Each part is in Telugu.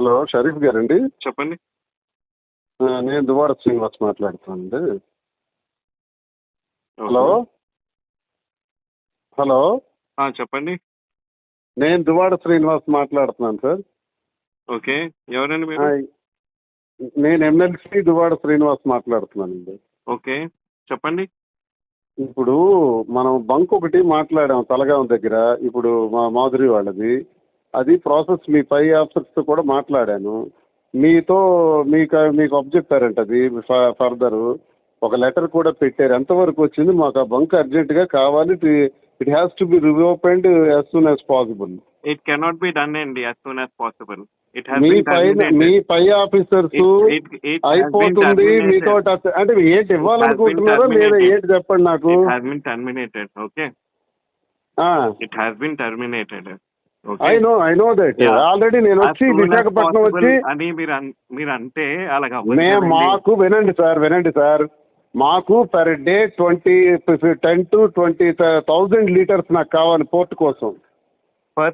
హలో షరీఫ్ గారండి? చెప్పండి. నేను దువాడ శ్రీనివాస్ మాట్లాడుతానండి. హలో? హలో? చెప్పండి. నేను దువాడ శ్రీనివాస్ మాట్లాడుతున్నాను సార్. ఓకే. ఎవరండి మీరు? నేను ఎమ్మెల్సీ దువాడ శ్రీనివాస్ మాట్లాడుతున్నానండి. ఓకే. చెప్పండి. ఇప్పుడు మనం బంక్ ఒకటి మాట్లాడాం తలగాం దగ్గర. ఇప్పుడు మా మాధురి వాళ్ళది. అది ప్రాసెస్ మీ పై ఆఫీసర్స్తో కూడా మాట్లాడాను. మీతో మీకు మీకు అబ్జెక్టారంట అది ఫర్దర్. ఒక లెటర్ కూడా పెట్టారు. ఎంతవరకు వచ్చింది మాకు ఆ బంక్ అర్జెంటుగా కావాలి. It has to be reopened as soon as possible. It cannot be done అండి as soon as possible. It మీ పై మీ పై ఆఫీసర్స్ అయిపోతుంది మీతో అంటే ఏంటి ఇవ్వాలనుకుంటున్నారో లేదా ఏంటి చెప్పండి నాకు? Has been terminated okay it has been terminated I know I know that. Already నేను వచ్చి విశాఖపట్నం వచ్చి అని మీరు మీరు అంటే అలాగా మేము మాకు వినండి సార్ వినండి సార్ మాకు per day twenty ten to twenty thousand litres నాకు కావాలి పోర్ట్ కోసం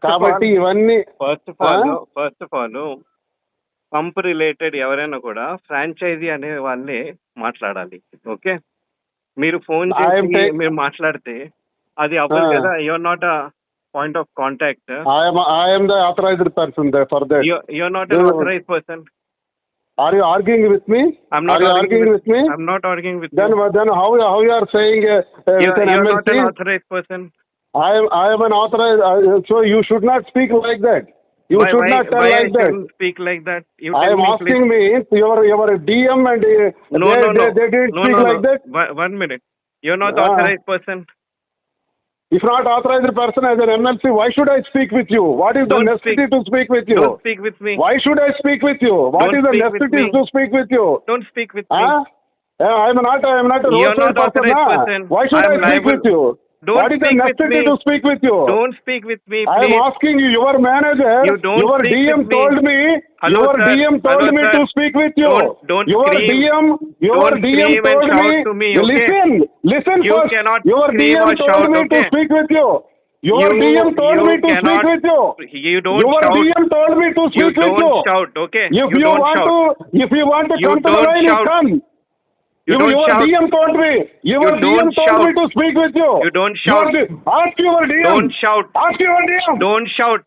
కాబట్టి ఇవన్నీ first of all? First of all pump related ఎవరైనా కూడా ఫ్రాంచైజీ అనే వాళ్ళే మాట్లాడాలి ఓకే మీరు ఫోన్ చేసి మీరు మాట్లాడితే అది అవ్వదు. కదా your not point of contact. I am I am the authorized person there for that. You're, you're not an authorized person. Are you arguing with me? I'm not are you arguing, arguing with, with, me. I'm not arguing with then, you. Then how, how you are saying uh, uh you're, you're not an authorized person. I am I am an authorized, uh, uh, so you should not speak like that. You why, should why, not why like I that. speak like that. You I am me asking please. me, your your DM and uh, no, they, no, no. They, they didn't no, speak no, no. like that. One minute. You're not the authorized person. If not authorized person as an MLC, why should I speak with you? What is Don't the necessity speak. to speak with you? Don't speak with me. Why should I speak with you? What Don't is the necessity to speak with you? Don't speak with me. Huh? Yeah, I am not I am not a roadside not person. authorized person. Why should I I, speak liable. with you? Don't what is the with necessity to speak with you? Don't speak with me, I am asking you, your manager, You don't your DM with told me, Hello, your sir. DM told Hello, me sir. to speak with you. Don't- don't your scream. DM, your Don't DM told shout me, to me, okay? listen, listen You first. cannot your DM told shout, me to okay? speak with you. Your You- DM told you me to cannot- speak with you. You don't your shout. DM told me to You speak with don't you. shout, okay? If You you, don't want shout. to, if you want to You come to the line, shout. come. You You- don't your shout. DM told me. Your You DM don't told shout. me to speak with you. You don't shout. D- ask your DM. Don't shout. Ask your DM. Don't shout.